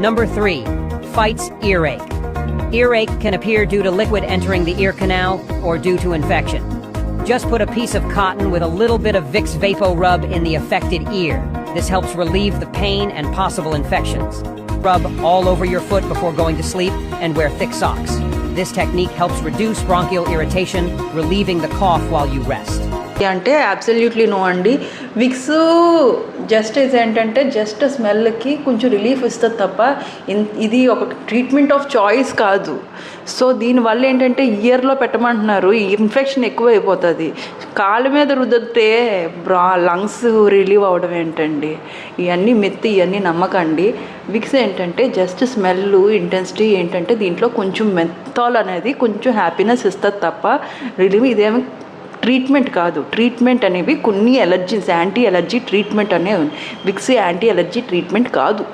Number 3. Fights earache. Earache can appear due to liquid entering the ear canal or due to infection. Just put a piece of cotton with a little bit of Vicks Vapo Rub in the affected ear. This helps relieve the pain and possible infections. Rub all over your foot before going to sleep and wear thick socks. This technique helps reduce bronchial irritation, relieving the cough while you rest. అంటే absolutely no అండి. Vicks just is ఏంటంటే just స్మెల్కి కొంచెం relief ఇస్తుంది తప్ప ఇన్- ఇది ఒక ట్రీట్మెంట్ ఆఫ్ చాయిస్ కాదు. సో దీనివల్ల ఏంటంటే ఇయర్లో పెట్టమంటున్నారు ఇన్ఫెక్షన్ ఎక్కువ అయిపోతుంది కాళ్ళ మీద రుద్దితే బ్రా లంగ్స్ రిలీవ్ అవ్వడం ఏంటండి? ఇవన్నీ మెత్తి ఇవన్నీ నమ్మకండి. విక్స్ ఏంటంటే జస్ట్ స్మెల్ ఇంటెన్సిటీ ఏంటంటే దీంట్లో కొంచెం మెత్తాలనేది అనేది కొంచెం హ్యాపీనెస్ ఇస్తుంది తప్ప రిలీవ్ ఇదేమి ట్రీట్మెంట్ కాదు. ట్రీట్మెంట్ అనేవి కొన్ని ఎలర్జీస్ యాంటీ ఎలర్జీ ట్రీట్మెంట్ అనేవి విక్స్ యాంటీ ఎలర్జీ ట్రీట్మెంట్ కాదు.